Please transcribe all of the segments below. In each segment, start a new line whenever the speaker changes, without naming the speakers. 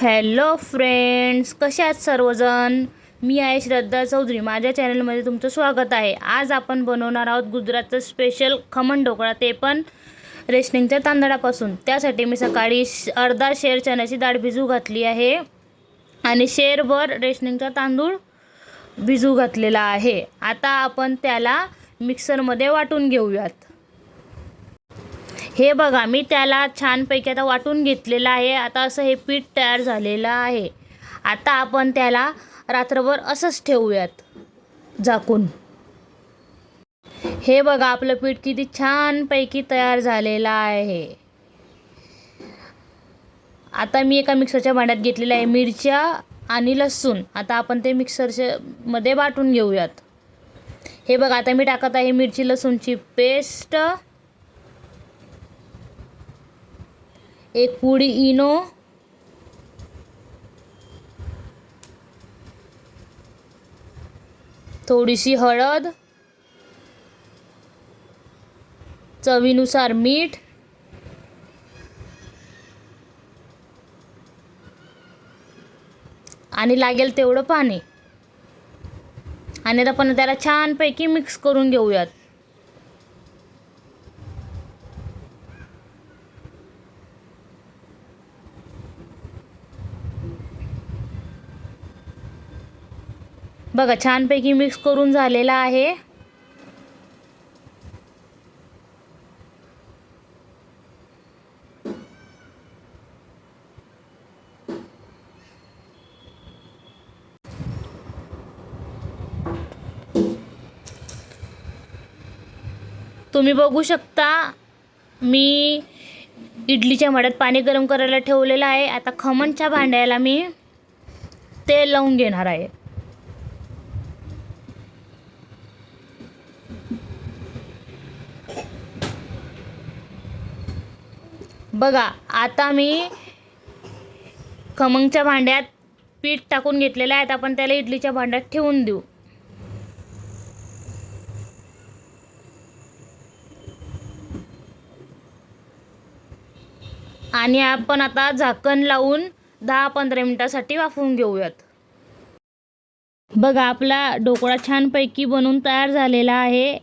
Hello friends कसे आहात सर्वजण? मी आहे श्रद्धा चौधरी. माझ्या चॅनलमध्ये तुमचं स्वागत आहे. आज आपण बनवणार आहोत गुजरातचं स्पेशल खमण ढोकळा. ते पण रेशनिंगच्या तांदळापासून. त्यासाठी मी सकाळी श- अर्धा शेर चण्याची डाळ भिजू घातली आहे आणि शेरभर रेशनिंगचा तांदूळ भिजू घातलेला आहे. आता आपण त्याला मिक्सरमध्ये वाटून घेऊयात. हे बघा मी त्याला छानपैकी आता वाटून घेतलेलं आहे. आता असं हे पीठ तयार झालेलं आहे. आता आपण त्याला रात्रभर असंच ठेवूयात झाकून. हे बघा आपलं पीठ किती छानपैकी तयार झालेलं आहे. आता मी एका मिक्सरच्या भांड्यात घेतलेलं आहे मिरच्या आणि लसूण. आता आपण ते मिक्सरच्या मध्ये वाटून घेऊयात. हे बघा आता मी टाकत आहे मिरची लसूणची पेस्ट. एक पुडी इनो. थोडीशी हळद. चवीनुसार मीठ. आणि लागेल तेवढं पाणी. आणि आता आपण त्याला छानपैकी मिक्स करून घेऊयात. बघा छानपैकी मिक्स करून झालेला आहे. तुम्ही बघू शकता मी इडलीच्या मड्यात पाणी गरम करायला ठेवलेलं आहे. आता खमणच्या भांड्याला मी तेल लावून घेणार आहे. बघा आता मी खमंगच्या भांड्यात पीठ टाकून घेतलेलं आहे. आपण त्याला इडलीच्या भांड्यात ठेवून देऊ. आणि आपण आता झाकण लावून दहा पंधरा मिनिटासाठी वाफवून घेऊयात. बघा आपला ढोकळा छानपैकी बनवून तयार झालेला आहे.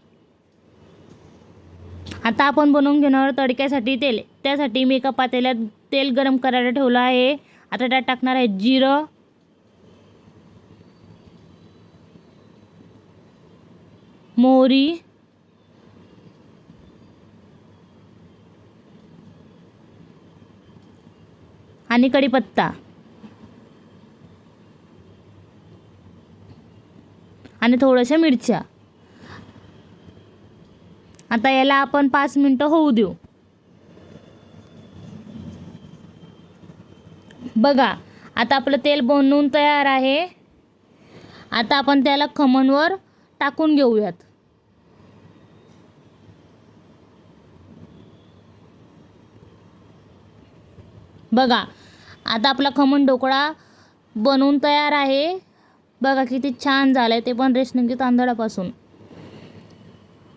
आता आपण बनवून घेणार तडक्यासाठी तेल. त्यासाठी मी एका पातेल्यात तेल गरम करायला ठेवलं आहे. आता त्यात टाकणार आहे जिरं. मोहरी. आणि कढीपत्ता. आणि थोड्याशा मिरच्या. आता याला आपण पाच मिनटं होऊ देऊ. बघा आता आपलं तेल बनवून तयार आहे. आता आपण त्याला खमणवर टाकून घेऊयात. बघा आता आपला खमण ढोकळा बनवून तयार आहे. बघा किती छान झालं आहे ते पण रेशनिंगच्या तांदळापासून.